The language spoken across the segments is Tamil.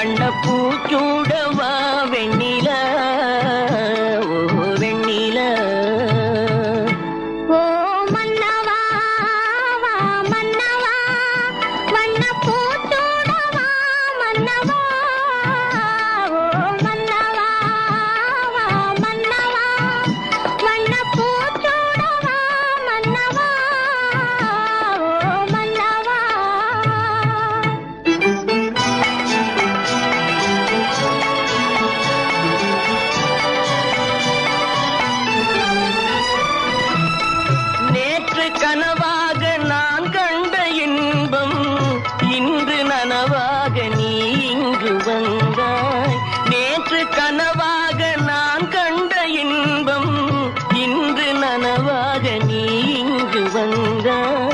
வண்ணப்பூ இங்கு வந்தாய். நேற்று கனவாக நான் கண்ட இன்பம் இன்று நனவாக நீ இங்கு வந்தாய்.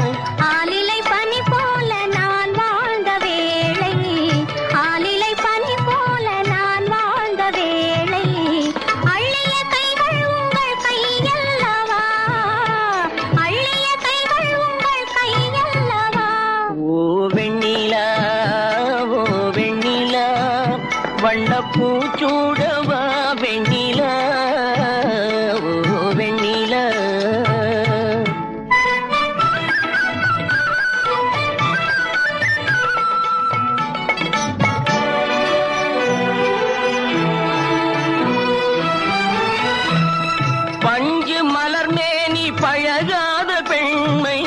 வண்ணப்பூ சூடவா வெண்ணிலா? ஓ வெண்ணிலா. பஞ்சு மலர் மேனி பழகாத பெண்மை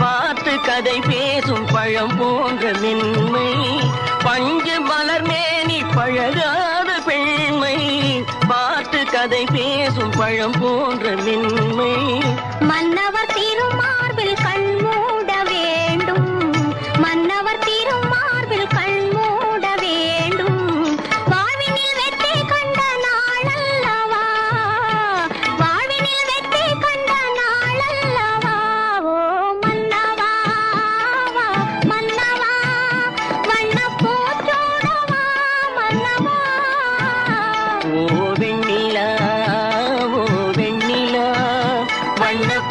பார்த்து கதை பேசும் பழம் போன்ற மின் அழகான பெண்மை. பார்த்து கதை பேசும் பழம் போன்ற மின் கண்ண